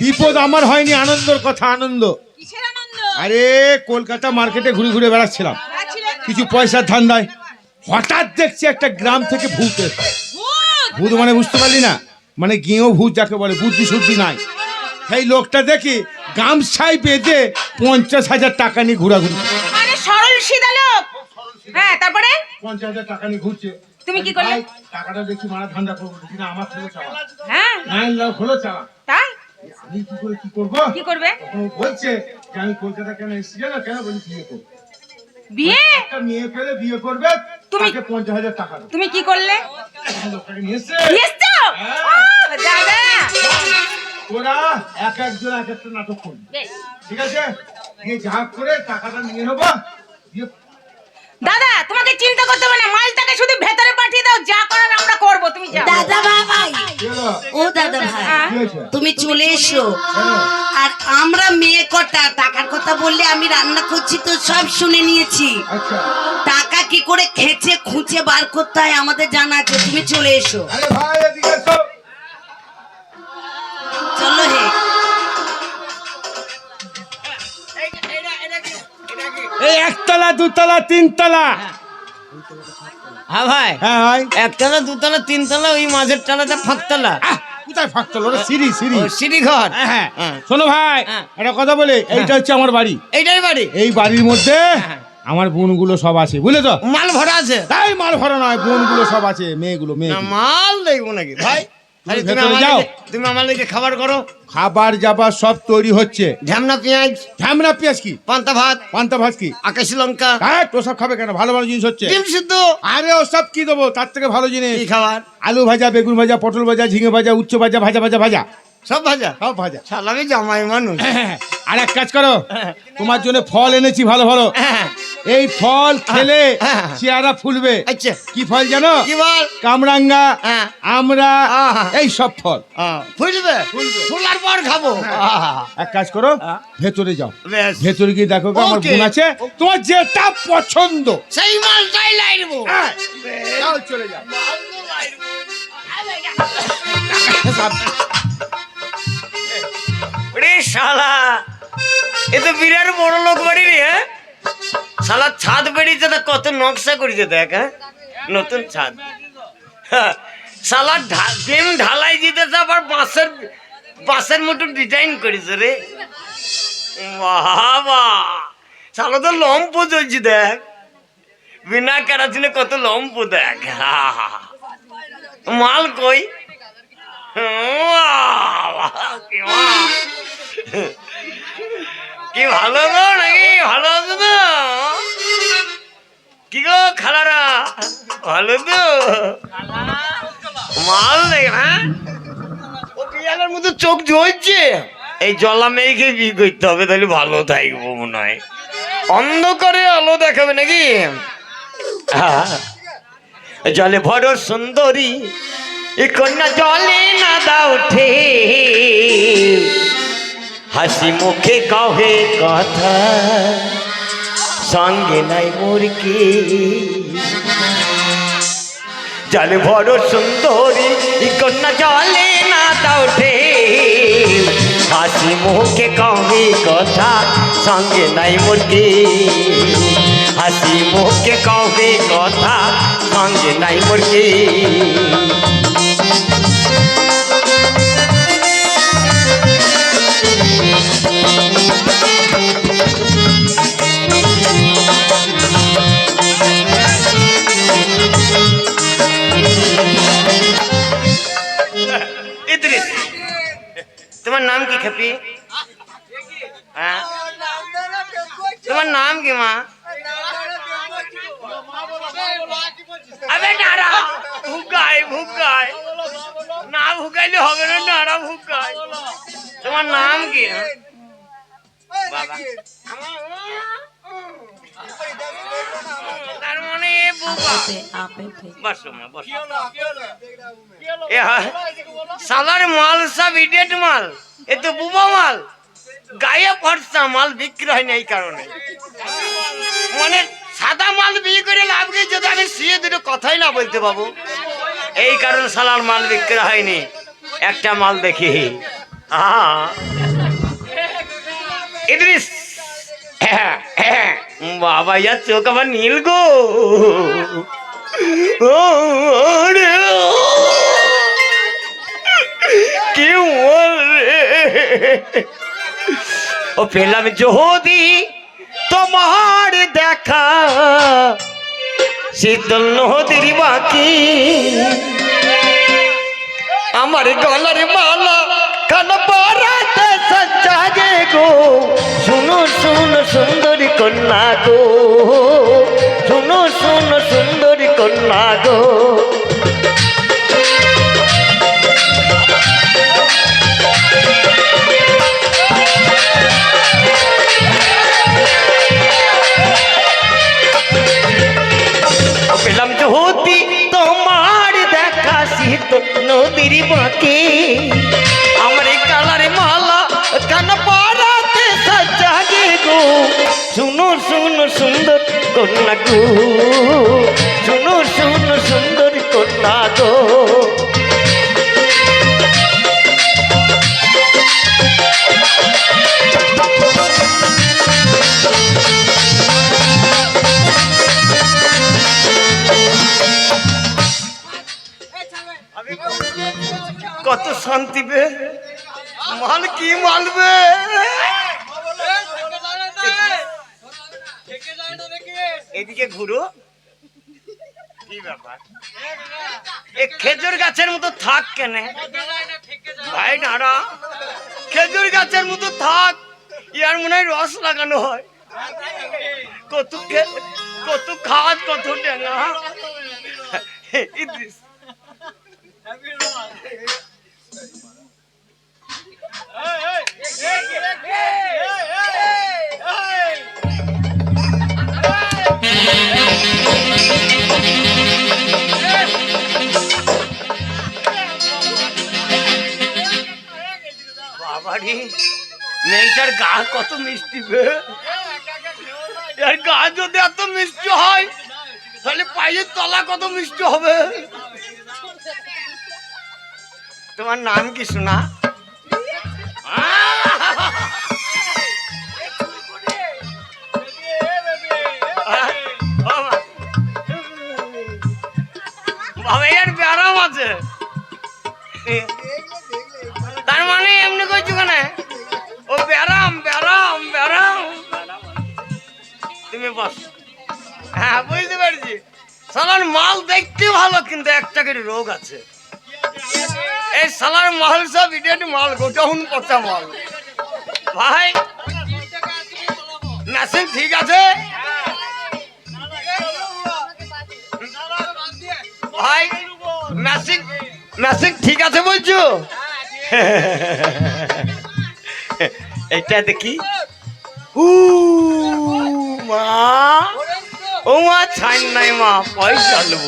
বিপদ আমার হয়নি আনন্দর কথা আনন্দ। আরে কলকাতা মার্কেটে ঘুরে ঘুরে বেড়াচ্ছিলাম। কিছু পয়সার ধান্দায়। হঠাৎ দেখছি একটা গ্রাম থেকে ভূত। ভূত! মানে বুঝতে পারলি না? মানে গেঁয়ো ভূত যাকে বলে বুদ্ধি শুদ্ধি নাই। সেই লোকটা দেখি গামছাই বেঁধে পঞ্চাশ হাজার টাকা নিয়ে ঘোরাঘুরি সরল সিধা লোক! হ্যাঁ তারপরে? পঞ্চাশ হাজার টাকা নিয়ে ঘুরছে। তুমি কি করলে? টাকাটা দেখি মারা ধান্দা করব আমার হলো চাওয়া। হ্যাঁ। হলো চাওয়া। তাই আমি কি করে কি করব? কি করবে? ও বলছে যে আমি কলকাতা কেন এসেছি জানো? কেন বলি বিয়ে করব? বিয়ে? একটা মেয়ে পেলে বিয়ে করবে তুমি- তাকে পঞ্চাশ হাজার টাকা দেবো তুমি কি করলে? লোকটাকে নিয়ে এসছে। এসছো? হ্যাঁ। দাদা ওরা এক একজন এক একটা নাটক করবে। ঠিক আছে? দিয়ে যা করে টাকাটা নিয়ে নেব। দাদা তোমাকে চিন্তা করতে হবে না মালটাকে শুধু ভেতরে পাঠিয়ে দাও যা করার আমরা করব তুমি যাও। দাদা ভাই ও দাদা ভাই হ্যাঁ? তুমি চলে এসো। আর আমরা মেয়ে কটা টাকার কথা বললে আমি রান্না করছি তো সব শুনে নিয়েছি। আচ্ছা। টাকা কি করে খেচে খুঁচে বার করতে হয় আমাদের জানা আছে তুমি চলে এসো। আরে ভাই এদিকে এসো। চলো হে। এই একতলা দুতলা তিনতলা। হ্যাঁ ভাই। হ্যাঁ ভাই। একতলা দুতলা তিনতলা ওই মাঝের তলাটা ফাঁকতলা কোথায় ফাঁকতলা ওটা সিঁড়ি সিঁড়ি। সিঁড়ি ঘর। হ্যাঁ হ্যাঁ। হ্যাঁ। শোনো ভাই হ্যাঁ। একটা কথা বলে এইটা হচ্ছে আমার বাড়ি। এইটাই বাড়ি? এই বাড়ির মধ্যে। আমার বোনগুলো সব আছে বুঝলে তো মাল ভরা আছে? তাই মাল ভরা নয় বোনগুলো সব আছে মেয়েগুলো মেয়ে মাল দেখব নাকি? ভাই আরে তুমি ভেতরে আমার যাও। লিগে- তুমি আমার লিগে খাবার করো। খাবার যাবার সব তৈরি হচ্ছে। ঝ্যামনা পেঁয়াজ। ঝামনা পেঁয়াজ কি? পান্তা ভাত। পান্তা ভাত কি? আকাশি লঙ্কা। হ্যাঁ তো সব খাবে কেন? ভালো ভালো জিনিস হচ্ছে। ডিম সিদ্ধ। আরে ও সব কি দেবো? তার থেকে ভালো জিনিস। কি খাবার? আলু ভাজা বেগুন ভাজা পটল ভাজা ঝিঙে ভাজা উচ্চ ভাজা ভাজা ভাজা ভাজা। সব ভাজা? সব ভাজা। শাল আমি জামাই মানুষ। আর এক কাজ করো। তোমার জন্য ফল এনেছি ভালো ভালো। এই ফল খেলে। চেহারা ফুলবে। আচ্ছা। কি ফল জানো? কি বল কামরাঙ্গা হ্যাঁ। আমরা এই সব ফল। ফুলবে? ফুলার পর খাব। এক কাজ করো ভেতরে যাও। ভেতরে গিয়ে দেখো আমার বোন আছে। তোমার যেটা পছন্দ। সেই মালটাই লাইনবো হ্যাঁ, যাও, চলে যাও। শালা। এ তো বিরাট বড় লোক বাড়ি রে হ্যাঁ? শালা ছাদ বেরিয়েছে তা কত নকশা করেছে দেখ হ্যাঁ? নতুন ছাদ। হ্যাঁ, শালা ডিম ঢালাই দিতেছে আবার বাঁশের বাঁশের মতন ডিজাইন করেছে রে। বাবা শালা তো লম্প চলছে দেখ। বিনা কেরাচিনে কত লম্প দেখ। মাল কই? বাবা, কি ভালো গো নাকি? ভালো আছো তো? কি গো খালারা? ভালো তো? মাল নেই হ্যাঁ? ও বিয়ালের মতো চোখ জ্বলছে এই জলা মেয়েকে বিয়ে করতে হবে? তাহলে ভালো থাকব মনে হয়। অন্ধকারে আলো দেখাবে নাকি? হ্যাঁ। জলে ভর সুন্দরী কন্যা জলে না দাও উঠে হাসি মুখে কহে কথা, সঙ্গে নাই মুরকি। জলে বড় সুন্দরী, কন্যা জলে না দাউঠে হাসি মুখে কহে কথা, সঙ্গে নাই মুরকি। হাসি মুখে কহে কথা, সঙ্গে নাই মুরকি। নাম কি খেপি হ্যাঁ? তোমার নাম কি মা আবে নাড়া ভুকায় ভুকায় না ভুকাইলে হবে না নাড়া ভুকায় তোমার নাম সালার মাল সব ইডিয়েট মাল এ তো বুবা মাল। গায়ে পড়তা মাল বিক্রি হয় না এই কারণে। মানে সাদা মাল বিয়ে করে লাভ কি যদি আমি শুয়ে দুটো কথাই না বলতে পাবো। এই কারণে সালার মাল বিক্রি হয়নি। একটা মাল দেখি। আহা। ইদ্রিস হ্যাঁ, হ্যাঁ। বাবা ইয়ার চোখ আবার নীল গো ও, রে। কি মল রে। ও পেলাম যদি তোমার দেখা শীতল নদীর বাকি আমার গলার মালা কান পরাতে গো। শুনো শুনো সুন্দরী কন্যা গো। শুনো শুনো সুন্দরী কন্যা গো। নদীর বাঁকে শুনো সুন্দর কন্যা গো। শুনো শুনো সুন্দর কন্যা গো। কত শান্তি বে। মাল কি মালবে এদিকে ঘুরো কি ব্যাপার এ খেজুর গাছের মতো থাক কেনে ভাই নাড়া খেজুর গাছের মতো থাক ইয়ার মনে হয় রস লাগানো হয় কত কত খাত কত ডেঙা ইদ্রিস বাবারি মেয়েটার গা কত মিষ্টি এর গা যদি এত মিষ্টি হয়, তাহলে পায়ের তলা কত মিষ্টি হবে? তোমার নাম কি শোনা বাবা, এর ব্যারাম আছে। তার মানে এমনি করছ কিন্তু রোগ আছে। এই সালার মাল সব ইডিয়েট মাল গোটাউন পচা মাল ভাই মেশিন ঠিক আছে? ভাই মেশিন মেশিন ঠিক আছে বলছো? এটা দেখি। উ মা। ও মা ছাই নাই মা পয়সা নেব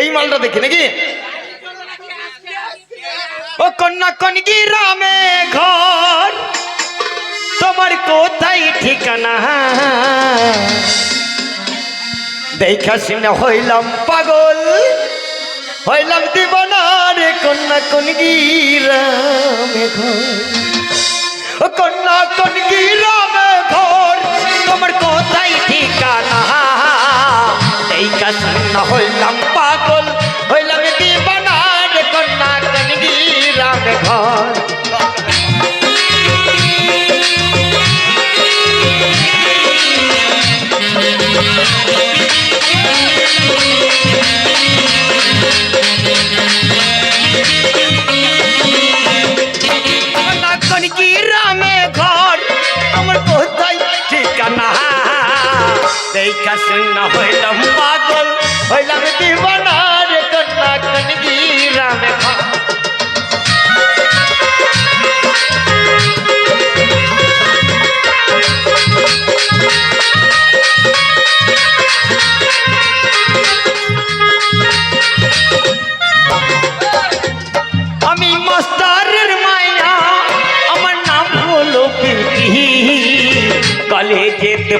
এই মালটা দেখি নাকি? ও কন্যা কনকি রামে ঘর, তোমার কোথায় ঠিকানা? দেখা শুনে হইলাম পাগল, হইলাম দিবানা রে কন্যা কনকি রামে ঘর। ও কন্যা কনকি রামে ঘর, তোমার কোথায় ঠিকানা? দেখা শুনে হইলাম পাগল। হইলাম দিবানা রে কন্যা কনকি রামে ঘর। Thank রামে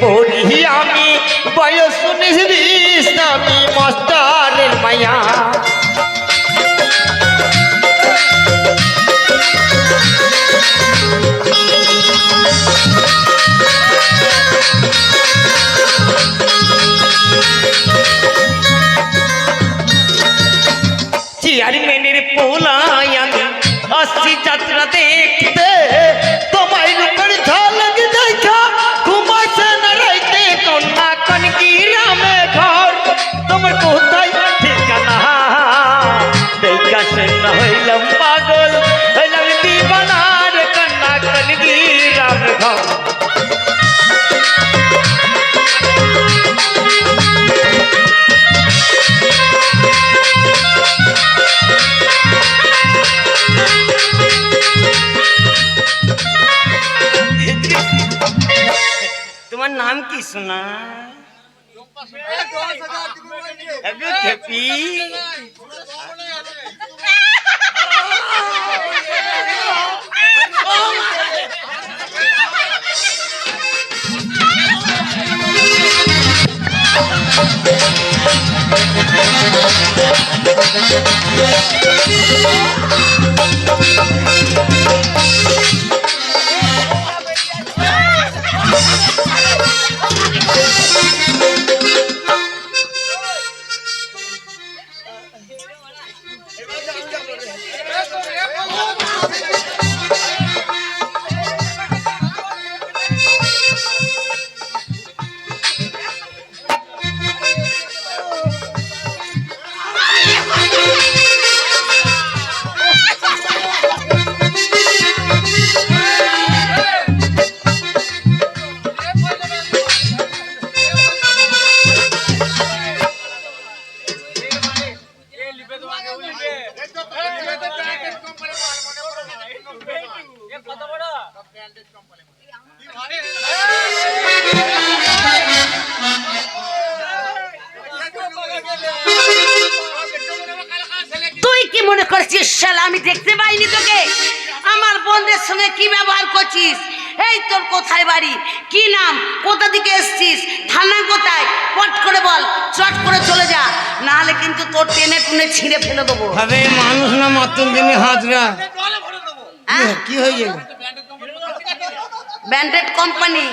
যেতে তুই শালা আমি দেখতে পাইনি তোকে। আমার বোনদের সঙ্গে কি ব্যবহার করছিস? এই তোর কোথায় বাড়ি? কি নাম? কোথা থেকে এসছিস? থানা কোথায়? পট করে বল চট করে চলে যা। নাহলে কিন্তু তোর টেনে টুনে ছিঁড়ে ফেলে দেবো। আরে মানুষ না মাতুন দিনে হাজরা। হ্যাঁ? কি হয়ে গেল? ব্যান্ডেড কোম্পানি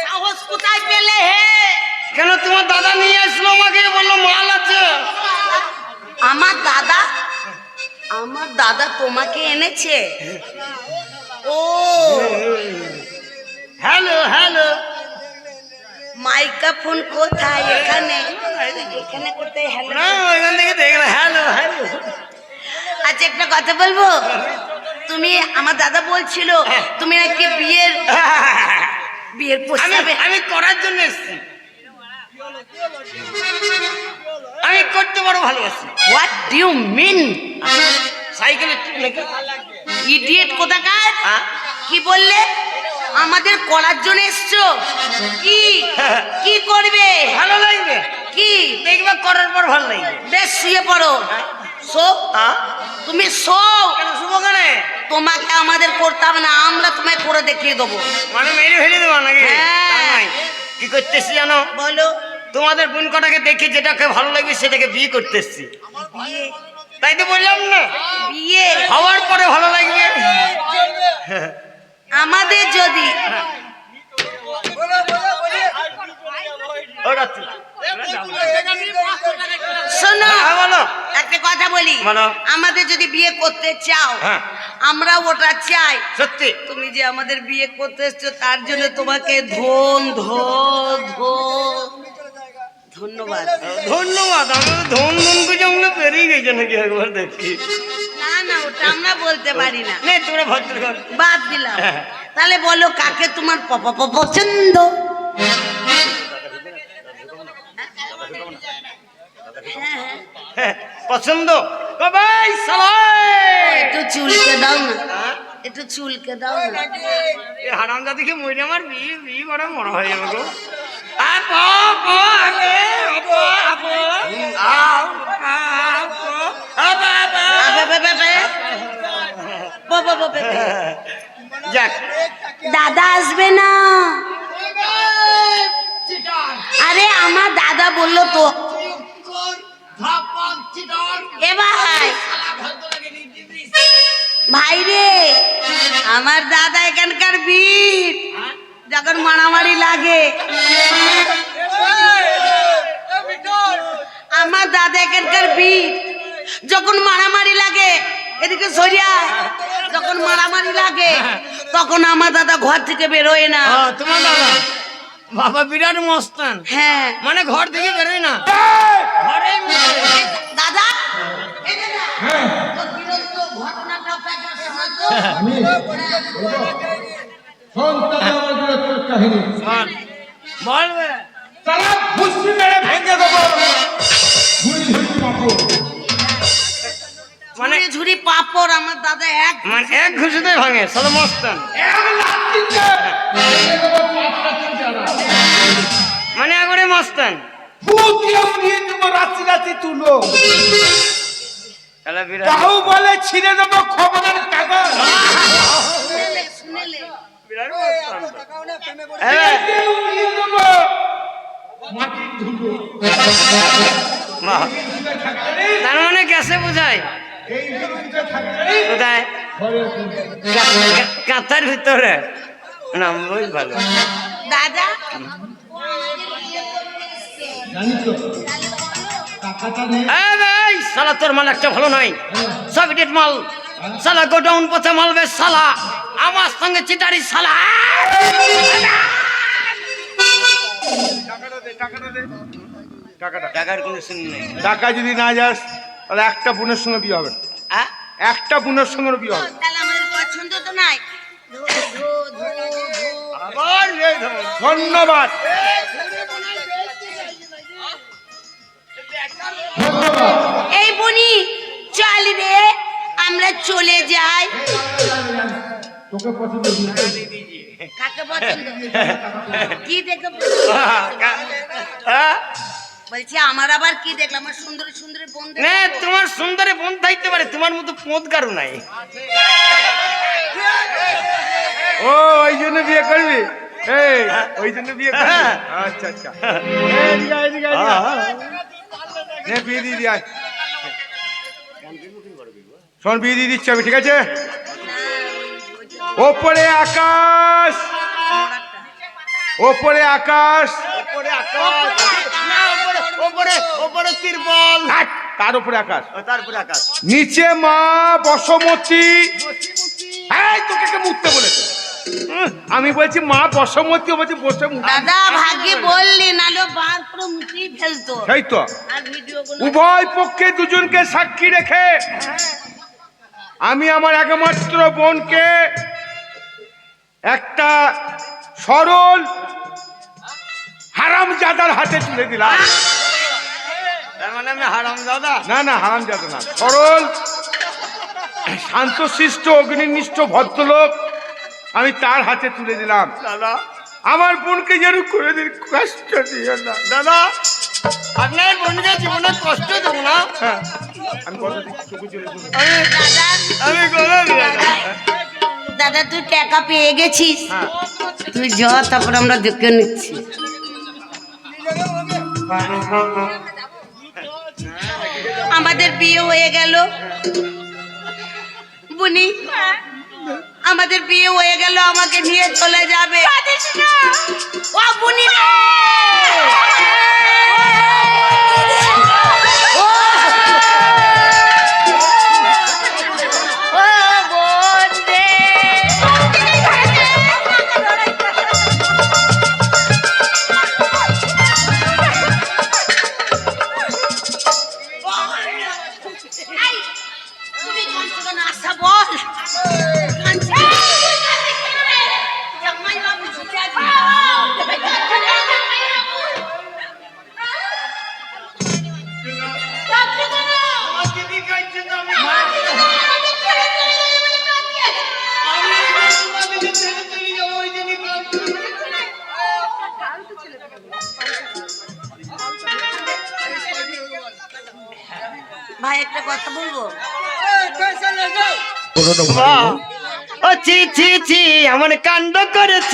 সাহস কোথায় পেলে হে? কেন তোমার দাদা নিয়ে আসলো আমাকে? বলল মাল আছে। আমার দাদা? আমার দাদা তোমাকে এনেছে? ও। Hello hello. মাইক্রোফোন কোথায়? এখানে। এখানে কোথায়? হ্যালো। থেকে হ্যালো হ্যালো। আচ্ছা একটা কথা বলব? তুমি আমার দাদা বলছিল তুমি নাকি বিয়ের বিয়ের আমি প্রস্তাবে আমি করার জন্য এসেছি। আমি করতে বড় ভালোবাসি। হোয়াট ডু ইউ মিন সাইকেলে নাকি ইডিয়েট কোথাকার? হ্যাঁ? কি বললে? আমাদের করার জন্য এসছো? কি? কি করবে? ভালো লাগবে। কি? দেখবে করার পর ভালো লাগবে। বেশ শুয়ে পড়ো। শো। হ্যাঁ? তুমি শো। কেন শুভ কেন? তোমাকে আমাদের করতে হবে না আমরা তোমায় করে দেখিয়ে দেবো। মানে মেরে ফেলে দেবো নাকি? হ্যাঁ। তা কি করতেছি জানো? বলো। তোমাদের বোন কটাকে দেখে যেটাকে ভালো লাগবে সেটাকে বিয়ে করতে এসছি। তাই তো বললাম না। বিয়ে? হওয়ার পরে ভালো লাগবে। আমাদের যদি শোনো হ্যাঁ। একটা কথা বলি। আমাদের যদি বিয়ে করতে চাও হ্যাঁ। আমরা ওটা চাই। সত্যি? তুমি যে আমাদের বিয়ে করতে এসছো তার জন্য তোমাকে ধন ধন ধন। ধন্যবাদ। ধন্যবাদ ধন ধন করে আমরা বেরিয়ে গেছে নাকি একবার দেখি। না না ওটা আমরা বলতে পারি না। তোমরা ভদ্র বাদ দিলাম। হ্যাঁ। তাহলে বলো কাকে তোমার পছন্দ? হ্যাঁ, পছন্দ? ভাই একটু চুলকে দাও না। হ্যাঁ? একটু চুলকে দাও না। এ হারামদা দেখে মইনে আমার বিয়ে বিয়ে বড় মনে হয় আমাকে আপ আপ আগে আপ আপ আপ আপ আপ আপ যাক। দাদা আসবে না। আরে আমার দাদা বলল তো এ ভাই ভাই রে আমার দাদা এখানকার বীর। যখন মারামারি লাগে। আমার দাদা এখানকার বীর। যখন মারামারি লাগে এদিকে সরিয়া। যখন মারামারি লাগে তখন আমার দাদা ঘর থেকে বেরোয় না। তোমার দাদা? বাবা বিরাট মস্তান। হ্যাঁ। মানে ঘর থেকে বেরোয় না। ঘরে দাদা এই দাদা, তোর বিরক্ত ঘটনাটা আপনাকে শোনাতো? কাহিনী। তারা খুশি মেরে ভেঙে দেবো। ঝুড়ি ঝুড়ি মানে ঝুড়ি পাপড় আমার দাদা এক মানে এক ঘুষিতে ভাঙে সাদা মস্তান। মানে একবারে মস্তান। ফুট উড়িয়ে দেবো রাত্রি রাত্রি তুলো। বলে ছিঁড়ে দেবো খবরের কাগজ। হ্যাঁ, দিয়ে উড়িয়ে দেবো মাটির ধুলো তার মানে গ্যাসে বোঝায় এই কোথায় কা- কা- ভিতরে। না ভালো। দাদা? এই ভাই, শালা তোর মাল একটা ভালো নয় সব ইডিয়েট মাল। শালা গোডাউন পথে মাল বেশ শালা। আমার সঙ্গে চিটারি শালা। টাকাটা দে টাকাটা দে। টাকাটা। টাকার কোনো নেই। টাকা যদি না যাস তাহলে একটা বোনের সঙ্গে বিয়ে হবে। হ্যাঁ? একটা বোনের সঙ্গে বিয়ে হবে। তাহলে আমাদের পছন্দ তো নাই। ধো, ধো, ধো, ধো। আবার এই ধরো। ধন্যবাদ। এই বনি চল রে আমরা চলে যাই। তোকে পছন্দ কাকে পছন্দ? কি দেখে? বলছি আমার আবার কি দেখলাম? আমার সুন্দর সুন্দর বন্ধু না তোমার সুন্দরে বোন থাকতে পারে তোমার মতো পোঁত কারু নাই। ও ওই জন্য বিয়ে করবি? এই ওই জন্য বিয়ে করবি? হ্যাঁ। আচ্ছা আচ্ছা এদিকে আয়, এদিকে আয়, এদিকে আয়। নে বিয়ে দিয়ে দিয়ে শোন বিয়ে দিয়ে দিচ্ছি আমি ঠিক আছে? ওপরে আকাশ। ওপরে আকাশ। না, ওপরে ওপরে ওপরে তিরপল। তার উপরে আকাশ। তারপরে আকাশ। নিচে মা বসমতী। এই তোকে কে মুততে বলেছে? আমি বলছি মা বসমতী ও বলছি বসে দাদা ভাগ্যে বললি নালো বার করে ফেলতো। সেই তো। উভয় পক্ষে দুজনকে সাক্ষী রেখে আমি আমার একমাত্র বোনকে একটা সরল হারাম জাদার হাতে তুলে দিলাম। মানে আমি না না হারাম জাদা না সরল শান্তশিষ্ট অগ্নিনিষ্ঠ ভদ্রলোক আমি তার হাতে তুলে দিলাম। দাদা। আমার বোনকে যেন করে দিন কষ্ট দিও না। দাদা। আপনার বোনকে জীবনে কষ্ট দেবো না। হ্যাঁ, আমি দাদা তুই টাকা পেয়ে গেছিস। হ্যাঁ। তুই যা তারপর আমরা দেখে নিচ্ছি। আমাদের বিয়ে হয়ে গেল। বুনি আমাদের বিয়ে হয়ে গেল আমাকে নিয়ে চলে যাবে! ও! তুমি কাঁদছো কেন? আশা বল। কাঁদছো কেন? ভাই একটা কথা বলব ও ছি ছি ছি এমন কাণ্ড করেছ।